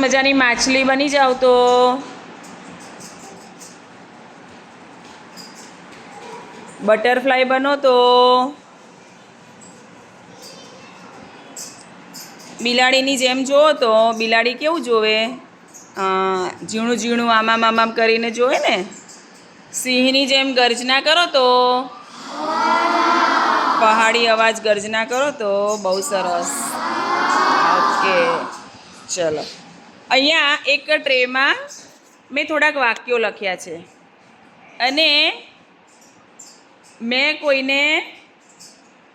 મજાની માછલી બની જાવ તો. બટરફ્લાય બનો તો. બિલાડીની જેમ જુઓ તો બિલાડી કેવું જોવે? ઝીણું ઝીણું આમામ આમામ કરીને જોવે ને? સિંહની જેમ ગર્જના કરો તો. પહાડી અવાજ ગર્જના કરો તો. બહુ સરસ. ઓકે, ચલો. અહીંયા એક ટ્રેમાં મેં થોડાક વાક્યો લખ્યા છે. અને મેં કોઈને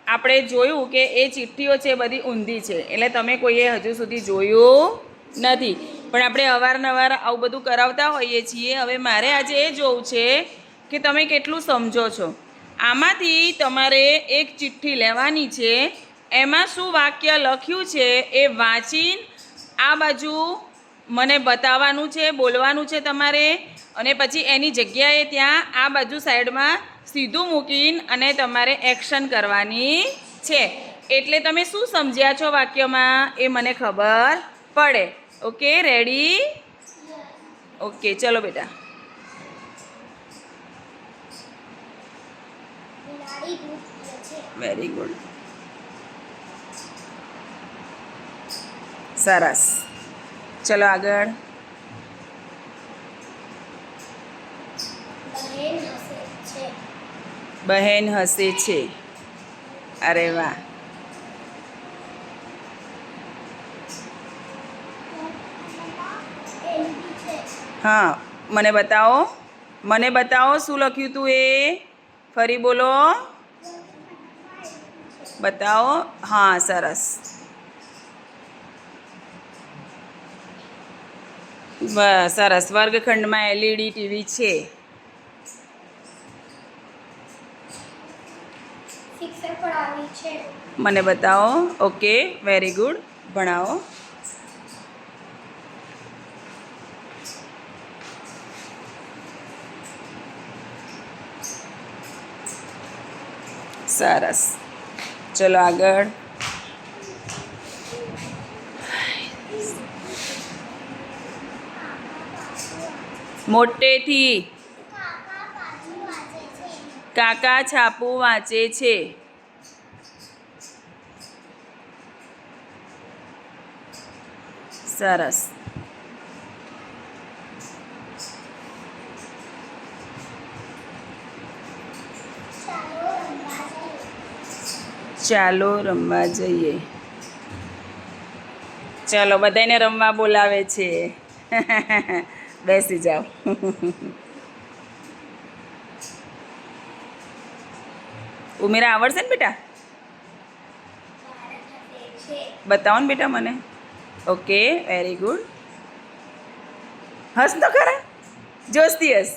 આપણે જોયું કે એ ચિઠ્ઠીઓ છે બધી ઊંધી છે, એટલે તમે કોઈએ હજુ સુધી જોયું નથી. પણ આપણે અવારનવાર આવું બધું કરાવતા હોઈએ છીએ. હવે મારે આજે એ જોવું છે કે તમે કેટલું સમજો છો. આમાંથી તમારે એક ચિઠ્ઠી લેવાની છે. એમાં શું વાક્ય લખ્યું છે એ વાંચીને આ બાજુ મને બતાવવાનું છે, બોલવાનું છે તમારે. અને પછી એની જગ્યાએ ત્યાં આ બાજુ સાઈડમાં સીધું મૂકીને અને તમારે એક્શન કરવાની છે. એટલે તમે શું સમજ્યા છો વાક્યમાં? એ મને ખબર પડે. Okay, ready? ઓકે, ચલો બેટા. Very good. સરસ ચલો આગળ. બહેન હસે છે. અરે વાહ. હા મને બતાવો. મને બતાવો શું લખ્યું તું એ? ફરી બોલો. બતાવો. હા સરસ. સરસ. વર્ગખંડમાં એલઈડી ટીવી છે. છે. મને બતાવો. Okay very good. ભણાવો. સરસ. ચલો આગળ. મોટેથી કાકા છાપું વાંચે છે. સરસ. ચાલો રમવા જઈએ. ચાલો બધાને રમવા બોલાવે છે. બેસી જાઓ. ઉમેરા આવડશે ને બેટા? બતાવો ને બેટા મને. ઓકે વેરી ગુડ હસ તો ખરા. જોશતી હસ.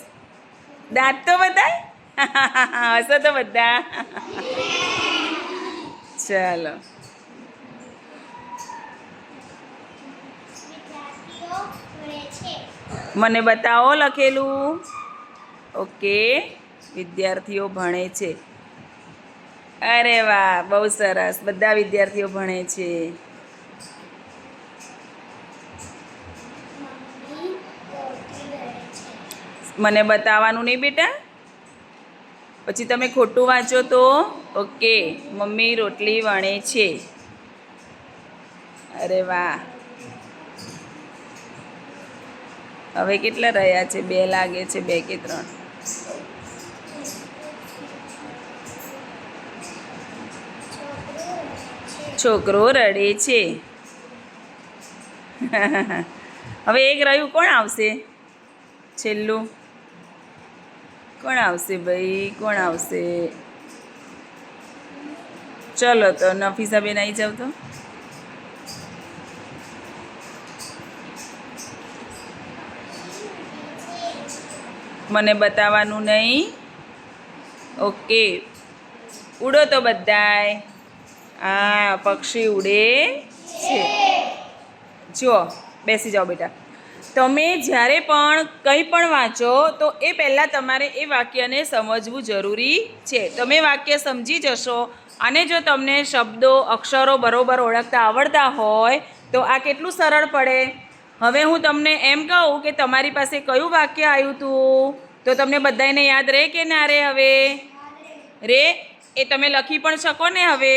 દાંત તો બધા હસો તો બધા. ચાલો વિદ્યાર્થીઓ ભણે છે મને બતાવો લખેલું. ઓકે, વિદ્યાર્થીઓ ભણે છે. અરે વાહ, બહુ સરસ. બધા વિદ્યાર્થીઓ ભણે છે. મને બતાવવાનું નહીં બેટા? પછી તમે ખોટું વાંચો તો? ઓકે, મમ્મી રોટલી વણે છે. અરે વાહ. હવે કેટલા રહ્યા છે? બે લાગે છે, બે કે ત્રણ? છોકરો રડે છે. હવે એક રહ્યું, કોણ આવશે? છેલ્લું? કોણ આવશે ભાઈ? કોણ આવશે? ચલો તો, નફીસાબેન આવી જાવ તો. મને બતાવવાનું નહીં. ઓકે. ઉડો તો બધાય. આ પક્ષી ઉડે છે. જુઓ, બેસી જાઓ બેટા. તમે જ્યારે પણ કંઈ પણ વાંચો, તો એ પહેલાં તમારે એ વાક્યને સમજવું જરૂરી છે. તમે વાક્ય સમજી જશો અને જો તમને શબ્દો, અક્ષરો બરોબર ઓળખતા આવડતા હોય, તો આ કેટલું સરળ પડે? હવે હું તમને એમ કહું કે તમારી પાસે કયું વાક્ય આવ્યું હતું તો તમને બધાને યાદ રહે કે ના રે હવે? રે એ તમે લખી પણ શકો ને હવે?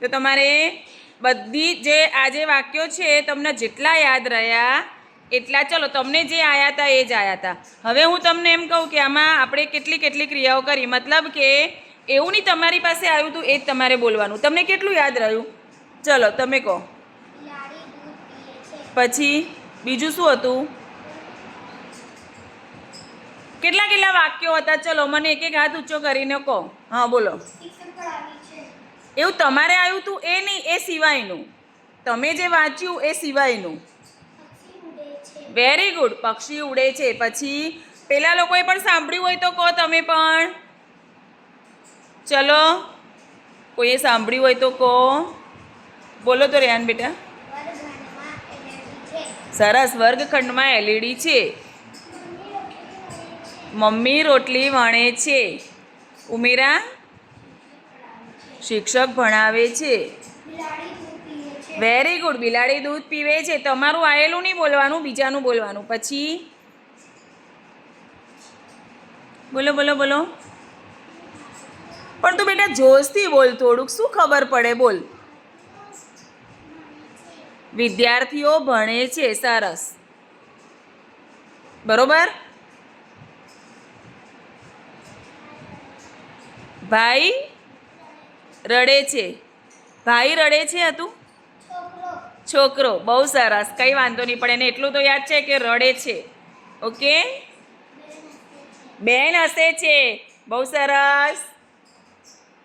તો તમારે બધી જે આ જે વાક્યો છે તમને જેટલા યાદ રહ્યા એટલા ચલો તમને જે આયા હતા એ જ આયા હતા હવે હું તમને એમ કહું કે આમાં આપણે કેટલી કેટલી ક્રિયાઓ કરી. મતલબ કે એવું નહીં તમારી પાસે આવ્યું હતું એ જ તમારે બોલવાનું. તમને કેટલું યાદ રહ્યું? ચલો તમે કહો. પછી? બીજું શું હતું? કેટલા કેટલા વાક્યો હતા? ચલો, મને એક એક હાથ ઊંચો કરીને કહો. હા, બોલો. એવું તમારે આવ્યું હતું એ નહીં, એ સિવાયનું. તમે જે વાંચ્યું, એ સિવાયનું. વેરી ગુડ પક્ષી ઉડે છે. પછી, પેલા લોકોએ પણ સાંભળ્યું હોય તો કહો તમે પણ. ચલો, કોઈએ સાંભળ્યું હોય તો કહો. બોલો તો, રેહાન બેટા. સરસ વર્ગખંડમાં એલઈડી છે. મમ્મી રોટલી વણે છે. ઉમેરા શિક્ષક ભણાવે છે. વેરી ગુડ બિલાડી દૂધ પીવે છે. તમારું આયેલું નહીં બોલવાનું, બીજાનું બોલવાનું. પછી? બોલો બોલો બોલો. પણ તું બેટા જોશથી બોલ થોડુંક. શું ખબર પડે? બોલ. વિદ્યાર્થીઓ ભણે છે, સરસ. બરોબર? ભાઈ રડે છે. ભાઈ રડે છે હતું? છોકરો. બહુ સરસ. કંઈ વાંધો નહીં, પણ એને એટલું તો યાદ છે કે રડે છે. ઓકે? બેન હસે છે. બહુ સરસ.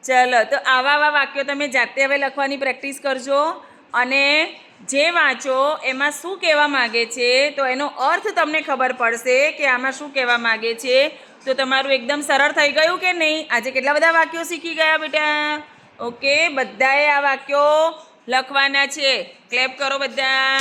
ચલો, તો આવા આવા વાક્યો તમે જાતે હવે લખવાની પ્રેક્ટિસ કરજો. અને જે વાંચો, એમાં શું કહેવા માગે છે, તો એનો અર્થ તમને ખબર પડશે કે આમાં શું કહેવા માગે છે. તો તમારું એકદમ સરળ થઈ ગયું કે નહીં? આજે કેટલા બધા વાક્યો શીખી ગયા બેટા? ઓકે, બધાએ આ વાક્યો લખવાના છે. ક્લેપ કરો બધા.